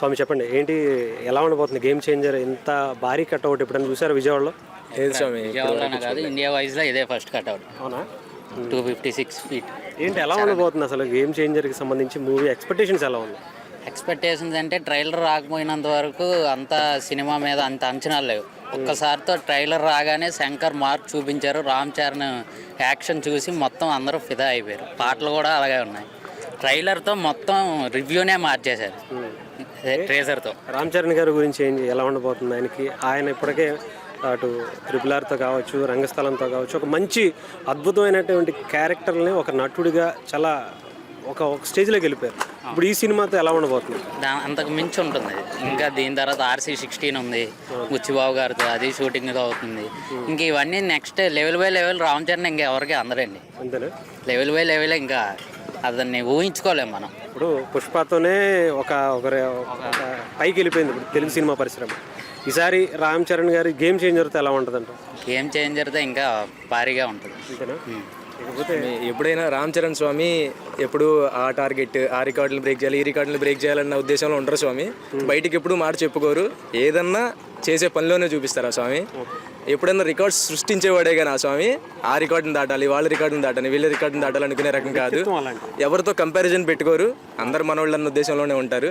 స్వామి చెప్పండి. ఏంటి ఎలా ఉండబోతుంది? గేమ్ చేంజర్ ఇంత భారీ కట్అవుట్ ఎప్పుడైనా చూసారు విజయవాడలో? ఏది స్వామి విజయవాడలోనే కాదు ఇండియా వైజ్లో ఇదే ఫస్ట్ కట్అవుట్ అవునా? టూ ఫిఫ్టీ సిక్స్ ఫీట్ ఏంటి ఎలా ఉండబోతుంది అసలు గేమ్ చేంజర్కి సంబంధించి? మూవీ ఎక్స్పెక్టేషన్స్ ఎలా ఉంది ఎక్స్పెక్టేషన్స్ అంటే ట్రైలర్ రాకపోయినంత వరకు అంత సినిమా మీద అంత అంచనాలు లేవు. ఒక్కసారితో ట్రైలర్ రాగానే శంకర్ మార్క్ చూపించారు. రామ్ చరణ్ యాక్షన్ చూసి మొత్తం అందరూ ఫిదా అయిపోయారు. పాటలు కూడా అలాగే ఉన్నాయి. ట్రైలర్తో మొత్తం రివ్యూనే మార్చేశారు. ట్రేజర్తో. రామ్ చరణ్ గారి గురించి ఏం ఎలా ఉండబోతుంది ఆయనకి? ఆయన ఇప్పటికే అటు ట్రిపుల్ ఆర్తో కావచ్చు రంగస్థలంతో కావచ్చు ఒక మంచి అద్భుతమైనటువంటి క్యారెక్టర్ని ఒక నటుడిగా చాలా ఒక ఒక స్టేజ్లోకి వెళ్ళిపోయారు ఇప్పుడు ఈ సినిమాతో ఎలా ఉండబోతుంది? దా అంతకు మించి ఉంటుంది. ఇంకా దీని తర్వాత ఆర్సీ సిక్స్టీన్ ఉంది బుచ్చిబాబు గారితో అది షూటింగ్ అవుతుంది. ఇంక ఇవన్నీ next level by level Ram Charan ఇంకా ఎవరికి అందరండి. లెవెల్ బై లెవెల్ ఇంకా అతన్ని ఊహించుకోలేము మనం. ఇప్పుడు పుష్పతోనే ఒక ఒక ఒక పైకి వెళ్ళిపోయింది ఇప్పుడు తెలుగు సినిమా పరిశ్రమ. ఈసారి రామ్ చరణ్ గారి గేమ్ చేంజర్తో ఎలా ఉంటుందంట గేమ్ చేంజర్తో ఇంకా భారీగా ఉంటుంది. అంతేనా? ఎప్పుడైనా రామ్ చరణ్ స్వామి ఎప్పుడు ఆ టార్గెట్ ఆ రికార్డులు బ్రేక్ చేయాలి ఈ రికార్డులు బ్రేక్ చేయాలన్న ఉద్దేశంలో ఉంటారు స్వామి. బయటికి ఎప్పుడు మాట చెప్పుకోరు. ఏదన్నా చేసే పనిలోనే చూపిస్తారు ఆ స్వామి ఎప్పుడన్నా రికార్డ్స్ సృష్టించేవాడే కానీ ఆ స్వామి. ఆ రికార్డుని దాటాలి వాళ్ళ రికార్డుని దాటాలి వీళ్ళ రికార్డుని దాటాలి అనుకునే రకం కాదు. ఎవరితో కంపారిజన్ పెట్టుకోరు. అందరు మనోళ్ళు అన్న ఉద్దేశంలోనే ఉంటారు.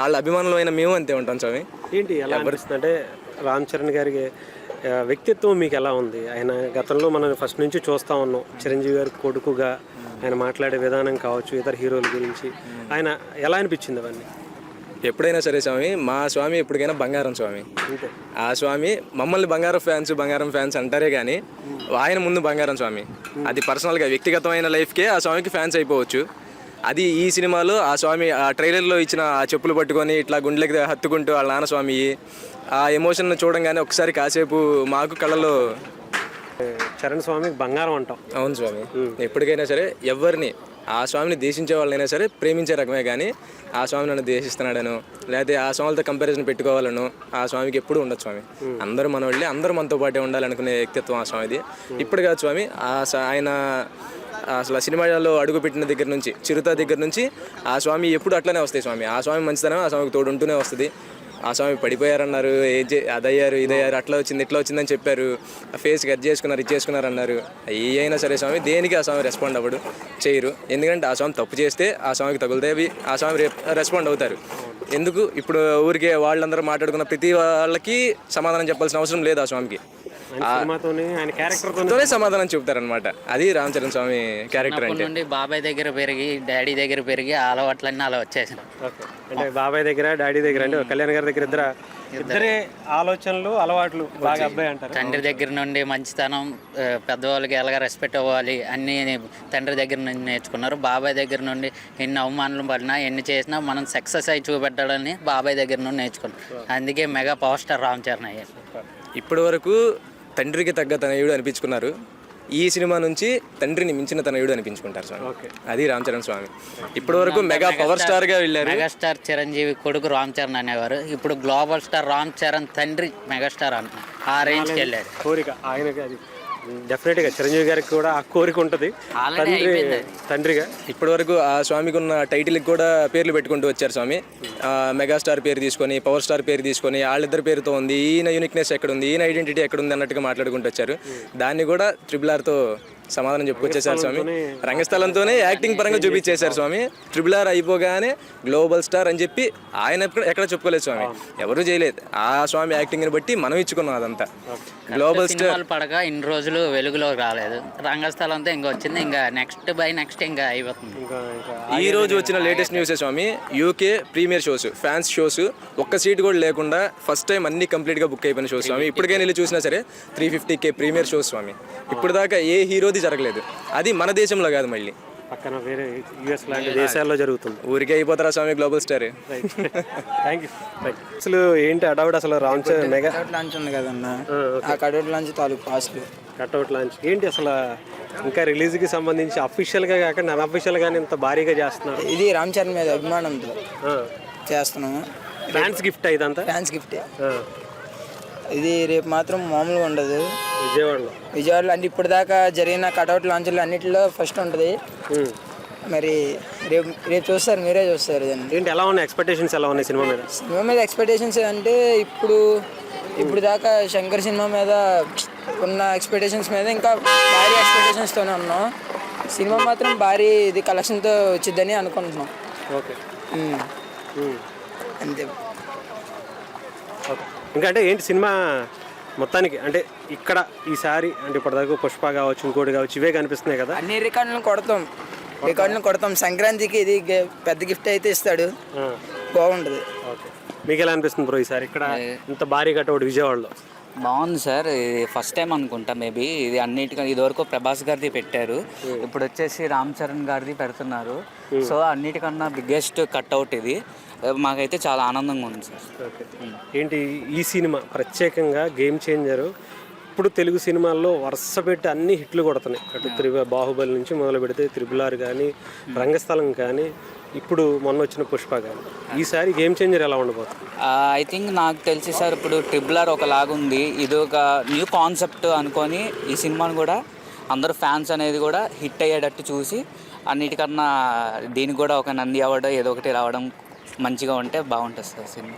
వాళ్ళ అభిమానులమైన మేము అంతే ఉంటాం స్వామి. ఏంటి ఎలా అంటే రామ్ చరణ్ గారికి వ్యక్తిత్వం మీకు ఎలా ఉంది? ఆయన గతంలో మనం ఫస్ట్ నుంచి చూస్తా ఉన్నాం. చిరంజీవి గారి కొడుకుగా ఆయన మాట్లాడే విధానం కావచ్చు ఇతర హీరోల గురించి. ఆయన ఎలా అనిపించింది అవన్నీ? ఎప్పుడైనా సరే స్వామి మా స్వామి ఎప్పటికైనా బంగారం స్వామి. ఆ స్వామి మమ్మల్ని బంగారం ఫ్యాన్స్ బంగారం ఫ్యాన్స్ అంటారే కానీ ఆయన ముందు బంగారం స్వామి. అది పర్సనల్గా వ్యక్తిగతమైన లైఫ్కే ఆ స్వామికి ఫ్యాన్స్ అయిపోవచ్చు. అది ఈ సినిమాలో ఆ స్వామి ఆ ట్రైలర్లో ఇచ్చిన ఆ చెప్పులు పట్టుకొని ఇట్లా గుండెలకి హత్తుకుంటూ వాళ్ళ నాన్న స్వామి ఆ ఎమోషన్ చూడంగానే ఒకసారి కాసేపు మాకు కళ్ళలో చరణ్ స్వామికి బంగారం అంటాం. అవును స్వామి. ఎప్పటికైనా సరే ఎవరిని ఆ స్వామిని దేశించే వాళ్ళైనా సరే ప్రేమించే రకమే కానీ ఆ స్వామి నన్ను దేశిస్తున్నాడను లేకపోతే ఆ స్వామితో కంపారిజన్ పెట్టుకోవాలను ఆ స్వామికి ఎప్పుడు ఉండదు స్వామి. అందరూ మన వాళ్ళే అందరూ మనతో పాటే ఉండాలనుకునే వ్యక్తిత్వం ఆ స్వామిది. ఇప్పుడు కాదు స్వామి ఆ ఆయన అసలు ఆ సినిమాలో అడుగుపెట్టిన దగ్గర నుంచి చిరుత దగ్గర నుంచి ఆ స్వామి ఎప్పుడు అట్లనే వస్తాయి స్వామి. ఆ స్వామి మంచితనం ఆ స్వామికి తోడు ఉంటూనే వస్తుంది. ఆ స్వామి పడిపోయారన్నారు ఏం చే అదయ్యారు ఇదయ్యారు అట్లా వచ్చింది ఇట్లా వచ్చిందని చెప్పారు. ఆ ఫేస్ కట్ చేసుకున్నారు ఇది చేసుకున్నారు అన్నారు. ఏ అయినా సరే స్వామి దేనికి ఆ స్వామి రెస్పాండ్ అవ్వడు? చేయరు. ఎందుకంటే ఆ స్వామి తప్పు చేస్తే ఆ స్వామికి తగులుతాయి అవి. ఆ స్వామి రెస్పాండ్ అవుతారు. ఎందుకు? ఇప్పుడు ఊరికే వాళ్ళందరూ మాట్లాడుకున్న ప్రతి వాళ్ళకి సమాధానం చెప్పాల్సిన అవసరం లేదు ఆ స్వామికి. సినిమాతోనే ఆయన క్యారెక్టర్తో తోనే సమాధానం చెప్తారనమాట అది రామ్ చరణ్ స్వామి క్యారెక్టర్ అంటే. నుండి బాబాయ్ దగ్గర పెరిగి డాడీ దగ్గర పెరిగి ఆ అలవాట్లన్నీ అలా వచ్చేసాను ఓకే. అంటే బాబాయ్ దగ్గర డాడీ దగ్గర అంటే కళ్యాణ్ గారి దగ్గర ఇద్దర? ఇద్దరే. ఆలోచనలు అలవాట్లు బాగా అబ్బాయి అంటారు? తండ్రి దగ్గర నుండి మంచితనం పెద్దవాళ్ళకి ఎలాగ రెస్పెక్ట్ అవ్వాలి అన్నీ తండ్రి దగ్గర నుండి నేర్చుకున్నారు. బాబాయ్ దగ్గర నుండి ఎన్ని అవమానాలు పడినా ఎన్ని చేసినా మనం సక్సెస్ అయి చూపెట్టాలని బాబాయ్ దగ్గర నుండి నేర్చుకున్నాం. అందుకే mega power star Ram Charan అయ్యారు. ఇప్పటి వరకు తండ్రికి తగ్గ తనయుడు అనిపించుకున్నారు. ఈ సినిమా నుంచి తండ్రిని మించిన తనయుడు అనిపించుకుంటారు స్వామి. ఓకే. అది రామ్ చరణ్ స్వామి. ఇప్పటి వరకు మెగా పవర్ స్టార్గా వెళ్ళారు. మెగాస్టార్ చిరంజీవి కొడుకు రామ్ చరణ్ అనేవారు. ఇప్పుడు గ్లోబల్ స్టార్ రామ్ చరణ్ తండ్రి మెగాస్టార్ అంటున్నారు ఆ రేంజ్కి వెళ్ళారు. కోరిక ఆయనకి అది. డెఫినెట్గా చిరంజీవి గారికి కూడా ఆ కోరిక ఉంటుంది. తండ్రి. తండ్రిగా. ఇప్పటి వరకు ఆ స్వామికి ఉన్న టైటిల్కి కూడా పేర్లు పెట్టుకుంటూ వచ్చారు స్వామి. ఆ, మెగాస్టార్ పేరు తీసుకొని పవర్ స్టార్ పేరు తీసుకొని వాళ్ళిద్దరి పేరుతో ఉంది ఈయన యూనిక్నెస్ ఎక్కడ ఉంది ఈయన ఐడెంటిటీ ఎక్కడ ఉంది అన్నట్టుగా మాట్లాడుకుంటూ వచ్చారు. దాన్ని కూడా ట్రిపుల్ ఆర్తో సమాధానం చెప్పుకొచ్చేసారు స్వామి. రంగస్థలంతోనే యాక్టింగ్ పరంగా చూపించేశారు స్వామి. ట్రిపుల్ ఆర్ అయిపోగానే గ్లోబల్ స్టార్ అని చెప్పి ఆయన ఎక్కడ ఎక్కడ చెప్పుకోలేదు స్వామి. ఎవరు చేయలేదు. ఆ స్వామి యాక్టింగ్ని బట్టి మనం ఇచ్చుకున్నాం అదంతా. గ్లోబల్ స్టార్ పడక ఇన్ని రోజులు వెలుగులో రాలేదు. రంగస్థలంతో ఇంకా వచ్చింది. ఇంకా నెక్స్ట్ బై నెక్స్ట్ ఇంకా అయిపోతుంది. ఈ రోజు వచ్చిన లేటెస్ట్ న్యూస్ స్వామి? UK premiere shows fans shows ఒక్క సీట్ కూడా లేకుండా ఫస్ట్ టైం అన్ని కంప్లీట్గా బుక్ అయిపోయిన షోస్ స్వామి. ఇప్పటికైనా వెళ్ళి చూసినా సరే three fifty K premiere shows స్వామి. ఇప్పుడు దాకా ఏ హీరోది జరగలేదు. అది మన దేశంలో కాదు మళ్ళీ. పక్కన వేరే యుఎస్ లాంటి దేశాల్లో జరుగుతుంది. ఊరికే అయిపోతారా స్వామి గ్లోబల్ స్టార్? థ్యాంక్ యూ అసలు ఏంటి అడవుడు అసలు Ram Charan mega cutout launch ఉంది కదన్న. ఆ కటౌట్ లాంచ్ తాలూకు పాస్లు కట్అవుట్ లాంచ్ ఏంటి అసలు ఇంకా రిలీజ్కి సంబంధించి అఫీషియల్గా కాకుండా అన్అఫీషియల్గానే ఇంత భారీగా చేస్తున్నారు? ఇది రామ్ చరణ్ మీద అభిమానంతో చేస్తున్నాము. ఫ్యాన్స్ గిఫ్ట్ ఇదంతా? ఫ్యాన్స్ గిఫ్ట్ ఇది రేపు మాత్రం మామూలుగా ఉండదు. విజయవాడలో? విజయవాడలో అంటే ఇప్పటిదాకా జరిగిన కటౌట్ లాంచ్లు అన్నిటిలో ఫస్ట్ ఉంటుంది. మరి రేపు రేపు చూస్తారు మీరే చూస్తారు దాన్ని. ఏంటి ఎలా ఉన్నాయి ఎక్స్పెక్టేషన్స్ ఎలా ఉన్నాయి సినిమా మీద? సినిమా మీద ఎక్స్పెక్టేషన్స్ అంటే ఇప్పుడు ఇప్పుడు దాకా శంకర్ సినిమా మీద ఉన్న ఎక్స్పెక్టేషన్స్ మీద ఇంకా భారీ ఎక్స్పెక్టేషన్స్తోనే ఉన్నాం. సినిమా మాత్రం భారీ ఇది కలెక్షన్తో వచ్చిద్దని అనుకుంటున్నాం. ఓకే. అంతే. ఓకే. ఇంకా అంటే ఏంటి సినిమా మొత్తానికి అంటే ఇక్కడ ఈసారి అంటే ఇప్పటిదాకా పుష్ప కావచ్చు ఇంకోటి కావచ్చు ఇవే కనిపిస్తున్నాయి కదా? అన్ని రికార్డులను కొడతాం. రికార్డులను కొడతాం. సంక్రాంతికి ఇది పెద్ద గిఫ్ట్ అయితే ఇస్తాడు. బాగుంటుంది. ఓకే. మీకు ఎలా అనిపిస్తుంది బ్రో ఈసారి ఇక్కడ ఇంత భారీ కట్అవుట్ విజయవాడలో. బాగుంది సార్. ఇది ఫస్ట్ టైం అనుకుంటా మేబీ ఇది అన్నిటికన్నా ఇదివరకు ప్రభాస్ గారిది పెట్టారు. ఇప్పుడు వచ్చేసి రామ్ చరణ్ గారిది పెడుతున్నారు. సో అన్నిటికన్నా బిగ్గెస్ట్ కట్అవుట్ ఇది. మాకైతే చాలా ఆనందంగా ఉంది సార్. ఏంటి ఈ సినిమా ప్రత్యేకంగా గేమ్ చేంజర్? ఇప్పుడు తెలుగు సినిమాల్లో వరుస పెట్టి అన్ని హిట్లు కొడుతున్నాయి. అటు త్రిబ బాహుబలి నుంచి మొదలు పెడితే త్రిబుల్ ఆర్ కానీ రంగస్థలం కానీ ఇప్పుడు మొన్న వచ్చిన పుష్ప కానీ ఈసారి గేమ్ చేంజర్ ఎలా ఉండబోతుంది? ఐ థింక్ నాకు తెలిసి సార్ ఇప్పుడు ట్రిబులర్ ఒకలాగా ఉంది ఇది ఒక న్యూ కాన్సెప్ట్ అనుకొని ఈ సినిమాను కూడా అందరూ ఫ్యాన్స్ అనేది కూడా హిట్ అయ్యేటట్టు చూసి అన్నిటికన్నా దీనికి కూడా ఒక నంది అవ్వడం ఏదో ఒకటి రావడం మంచిగా ఉంటే బాగుంటుంది సార్ సినిమా.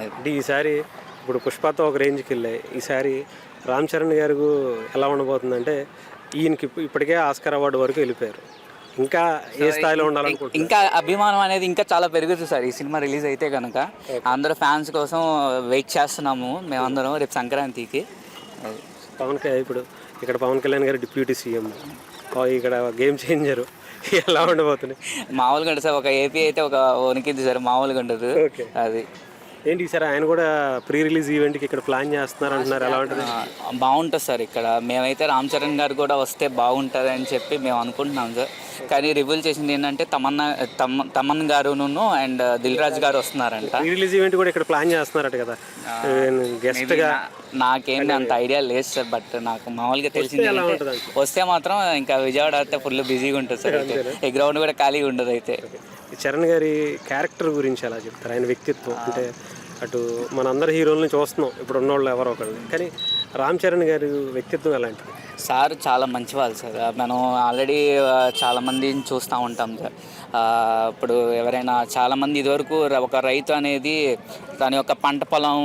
అంటే ఈసారి ఇప్పుడు పుష్పతో ఒక రేంజ్కి వెళ్ళాయి ఈసారి రామ్ చరణ్ గారు ఎలా ఉండబోతుందంటే ఈయనకి ఇప్పు- ఇప్పటికే ఆస్కర్ అవార్డు వరకు వెళ్ళిపోయారు. ఇంకా ఏ స్థాయిలో ఉండాలనుకుంటున్నారు? ఇంకా అభిమానం అనేది ఇంకా చాలా పెరుగుతుంది సార్. ఈ సినిమా రిలీజ్ అయితే కనుక అందరూ ఫ్యాన్స్ కోసం వెయిట్ చేస్తున్నాము మేమందరం రేపు సంక్రాంతికి. పవన్ కళ్యాణ్ ఇప్పుడు ఇక్కడ పవన్ కళ్యాణ్ గారు డిప్యూటీ సీఎం. ఇక్కడ గేమ్ చేంజర్. ఎలా ఉండబోతుంది మామూలుగా ఉంటుంది సార్ ఒక ఏపీ అయితే ఒక వణికింది సార్ మామూలుగా ఉండదు. అది. ఏంటి ఈసారి ఆయన కూడా ప్రీ రిలీజ్ ఈవెంట్కి ఇక్కడ ప్లాన్ చేస్తున్నారు అంటున్నారు ఎలా ఉంటుంది? బాగుంటుంది సార్ ఇక్కడ. మేమైతే రామ్ చరణ్ గారు కూడా వస్తే బాగుంటుంది అని చెప్పి మేము అనుకుంటున్నాం సార్. కానీ రివీల్ చేసింది ఏంటంటే తమన్నా తమ తమన్ గారును అండ్ దిల్ రాజు గారు వస్తున్నారంట. ప్రీ రిలీజ్ ఈవెంట్ కూడా ఇక్కడ ప్లాన్ చేస్తున్నారట కదా. గెస్ట్గా నాకేంటి అంత ఐడియా లేదు సార్ బట్ నాకు మామూలుగా తెలిసింది? వస్తే మాత్రం ఇంకా విజయవాడ అయితే ఫుల్ బిజీగా ఉంటుంది సార్ అయితే. ఈ గ్రౌండ్ కూడా ఖాళీగా ఉండదు అయితే. చరణ్ గారి క్యారెక్టర్ గురించి ఎలా చెప్తారు? ఆయన వ్యక్తిత్వం అంటే అటు మనందరి హీరోల్ని చూస్తున్నాం. ఇప్పుడు ఉన్నోళ్ళు ఎవరో ఒకళ్ళు. కానీ రామ్ చరణ్ గారి వ్యక్తిత్వం ఎలాంటిది? సార్ చాలా మంచి వాళ్ళు సార్. మనం ఆల్రెడీ చాలా మందిని చూస్తూ ఉంటాం సార్. ఇప్పుడు ఎవరైనా చాలా మంది ఇదివరకు ఒక రైతు అనేది తన యొక్క పంట పొలం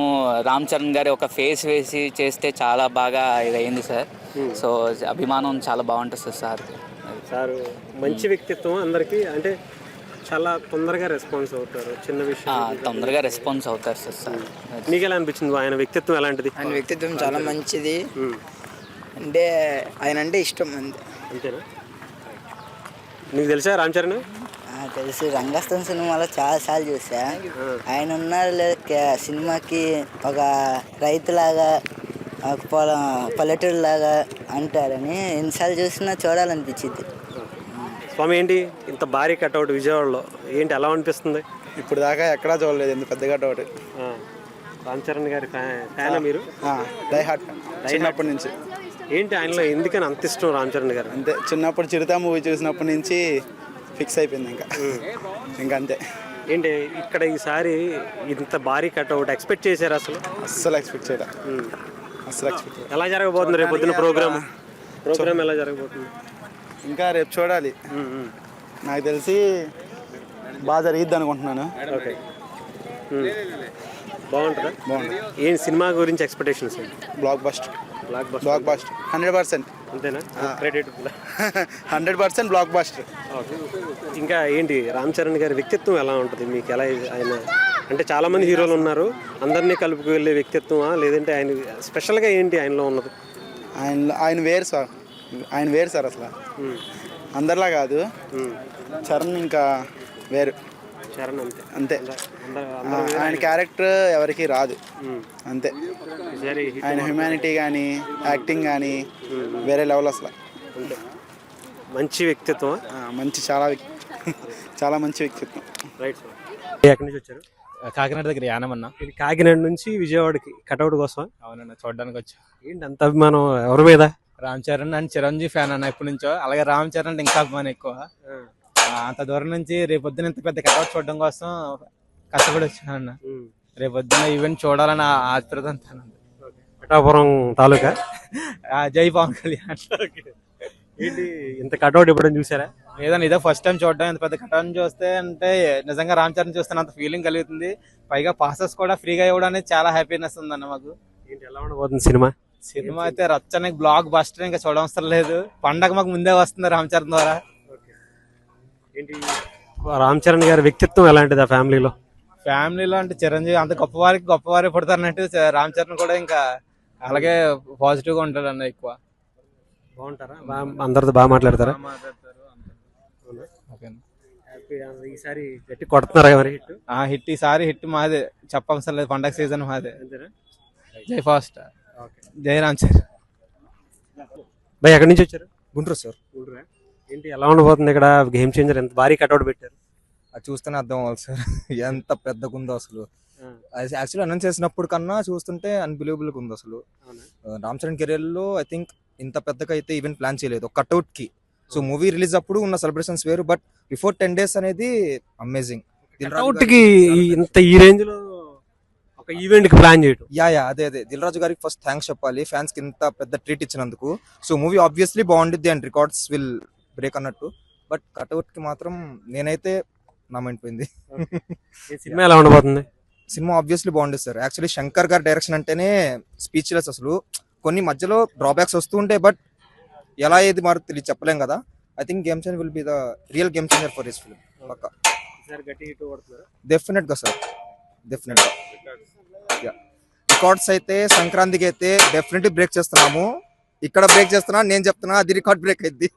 రామ్ చరణ్ గారి ఒక ఫేస్ వేసి చేస్తే చాలా బాగా ఇదైంది సార్. సో అభిమానం చాలా బాగుంటుంది సార్ సార్ సార్ మంచి వ్యక్తిత్వం అందరికీ. అంటే చాలా తొందరగా రెస్పాన్స్ అవుతారు చిన్న విషయం తొందరగా రెస్పాన్స్ అవుతారు సార్ సార్. నీకు ఎలా అనిపించింది? ఆయన వ్యక్తిత్వం ఎలాంటిది? ఆయన వ్యక్తిత్వం చాలా మంచిది. అంటే ఆయన అంటే ఇష్టం అంతే. అంతేనా? నీకు తెలుసా రామ్ చరణ్? తెలుసు. రంగస్థలం సినిమాలో చాలా సార్లు చూసా. ఆయన ఉన్నారు లేదు సినిమాకి ఒక రైతులాగా ఒక పొలం పల్లెటూరు లాగా అంటారని ఎన్నిసార్లు చూసినా చూడాలనిపించింది. స్వామి ఏంటి? ఇంత భారీ కట్అవుట్ విజయవాడలో? ఏంటి ఎలా అనిపిస్తుంది? ఇప్పుడు దాకా ఎక్కడా చూడలేదు ఎందుకు ఒకటి ఆ, రామ్ చరణ్ గారి ఫ్యా- ఫ్యానా మీరు? డై హార్ట్ చిన్నప్పటి నుంచి. ఏంటి ఆయనలో ఎందుకని అంత ఇష్టం రామ్ చరణ్ గారు? అంతే చిన్నప్పుడు చిరుత మూవీ చూసినప్పటి నుంచి ఫిక్స్ అయిపోయింది ఇంకా. ఇంకా అంతే. ఏంటి ఇక్కడ ఈసారి ఇంత భారీ కట్అవుట్ ఎక్స్పెక్ట్ చేశారు అసలు? అస్సలు ఎక్స్పెక్ట్ చేయలే. అస్సలు ఎక్స్పెక్ట్ ఎలా జరగబోతుంది రేపు పొద్దున ప్రోగ్రామ్? ప్రోగ్రామ్ ఎలా జరగబోతుంది? ఇంకా రేపు చూడాలి. నాకు తెలిసి బాగా జరిగిద్ది అనుకుంటున్నాను. ఓకే. బాగుంటుందా? బాగుంది. ఏం సినిమా గురించి expectations blockbuster block bus blockbuster hundred percent అంతేనా? Credit hundred percent block bust ఇంకా ఏంటి రామ్ చరణ్ గారి వ్యక్తిత్వం ఎలా ఉంటుంది? మీకు ఎలా ఆయన అంటే చాలా మంది హీరోలు ఉన్నారు. అందరినీ కలుపుకు వెళ్ళే వ్యక్తిత్వమా? లేదంటే ఆయన స్పెషల్గా ఏంటి ఆయనలో ఉన్నది? ఆయన ఆయన వేరు సార్. ఆయన వేరు సార్ అసలు. అందరిలా కాదు. చరణ్ ఇంకా వేరు. చరణ్ అంతే. అంతే. ఆయన క్యారెక్టర్ ఎవరికి రాదు. అంతే. ఆయన హ్యుమానిటీ కానీ యాక్టింగ్ కానీ వేరే లెవెల్ అసలు. మంచి వ్యక్తిత్వం. మంచి చాలా చాలా మంచి వ్యక్తిత్వం. రైట్ సార్ ఎక్కడి నుంచి వచ్చారు? కాకినాడ దగ్గర యానమన్న ఇది కాకినాడ నుంచి విజయవాడకి కటౌట్ కోసం? అవునన్న చూడడానికి వచ్చా. ఏంటి అంత అభిమానం ఎవరి మీద? రామ్ చరణ్ అండ్ చిరంజీవి ఫ్యాన్ అన్న ఎప్పటి నుంచో. అలాగే రామ్ చరణ్ అంటే ఇంకా అభిమానం ఎక్కువ. అంత దూరం నుంచి రేపొద్దున ఇంత పెద్ద కటౌట్ చూడడం కోసం కష్టపడి వచ్చాను అన్న. రేపొద్దున ఈవెంట్ చూడాలని ఆ- ఆతృత అంతా ఉంది. పిఠాపురం తాలూకా? జై పవన్ కళ్యాణ్. ఏంటి ఇంత కటౌట్ ఎప్పుడైనా చూసారా? లేదండి ఇదే ఫస్ట్ టైం చూడడం ఇంత పెద్ద కటౌన్ చూస్తే అంటే నిజంగా రామ్ చరణ్ చూస్తున్నంత ఫీలింగ్ కలుగుతుంది. పైగా పాసెస్ కూడా ఫ్రీగా ఇవ్వడం అనేది చాలా హ్యాపీనెస్ ఉందన్న మాకు. ఏంటి ఎలా ఉండబోతుంది సినిమా? సినిమా అయితే రచ్చని బ్లాక్ బస్టర్ ఇంకా చూడవసరం లేదు. పండగ మాకు ముందే వస్తుంది రామ్ చరణ్ ద్వారా. ఏంటి? రామ్ చరణ్ గారి వ్యక్తిత్వం ఎలాంటిది ఆ ఫ్యామిలీలో? ఫ్యామిలీలో అంటే చిరంజీవి అంత గొప్పవారికి గొప్పవారే పుడతారన్నట్టు చ- రామ్ చరణ్ కూడా ఇంకా అలాగే పాజిటివ్గా ఉంటాడు అన్న ఎక్కువ. బాగుంటారా? బాగా అందరితో బాగా మాట్లాడతారా. ఈసారి గట్టి కొడుతున్నారా మరి హిట్ ఆ హిట్ ఈసారి హిట్ మాదే. చెప్పవసరం లేదు పండగ సీజన్ మాదే. జై ఫాస్ట్. జై రామ్ చరణ్. భయ్ ఎక్కడి నుంచి వచ్చారు? గుంటూరు సార్. గుంటూరా? ఏంటి ఎలా ఉండబోతుంది ఇక్కడ? గేమ్ చేంజర్ ఎంత భారీ కట్అవుట్ పెట్టారు? అది చూస్తేనే అర్థం అవ్వాలి సార్. ఎంత పెద్దగా ఉందో అసలు. యాక్చువల్లీ అనౌన్స్ చేసినప్పుడు కన్నా చూస్తుంటే అన్బిలీవబుల్ ఉంది అసలు. రామ్ చరణ్ కెరీర్లో ఐ థింక్ ఇంత పెద్దగా అయితే ఈవెంట్ ప్లాన్ చేయలేదు. ఒక కట్అవుట్కి. సో మూవీ రిలీజ్ అప్పుడు ఉన్న సెలబ్రేషన్స్ వేరు బట్ బిఫోర్ టెన్ డేస్ అనేది అమేజింగ్ ఇంత ఈ రేంజ్లో ఒక ఈవెంట్కి ప్లాన్ చేయటం. యా యా అదే అదే. దిల్ రాజు గారికి ఫస్ట్ థ్యాంక్స్ చెప్పాలి. ఫ్యాన్స్కి ఇంత పెద్ద ట్రీట్ ఇచ్చినందుకు. సో మూవీ ఆబ్వియస్లీ బాగుండిద్ది అండ్ రికార్డ్స్ విల్ బ్రేక్ అన్నట్టు. బట్ కట్అవుట్కి మాత్రం నేనైతే నా మైండ్ పోయింది. సినిమా ఎలా ఉండబోతుంది? సినిమా ఆబ్వియస్లీ బాగుంటుంది sir. Actually Shankar garu direction అంటేనే స్పీచ్లెస్ అసలు. కొన్ని మధ్యలో డ్రాబ్యాక్స్ వస్తూ ఉంటాయి బట్ ఎలా ఏది మారు తెలియదు చెప్పలేం కదా. I think game change will be the real game changer for his film పక్క. ఈసారి గట్టి హిట్ కొడుతున్నారు? డెఫినెట్గా సార్. డెఫినెట్గా రికార్డ్స్ అయితే సంక్రాంతికి అయితే డెఫినెట్లీ బ్రేక్ చేస్తున్నాము. ఇక్కడ బ్రేక్ చేస్తున్నా నేను చెప్తున్నా అది రికార్డ్ బ్రేక్ అయింది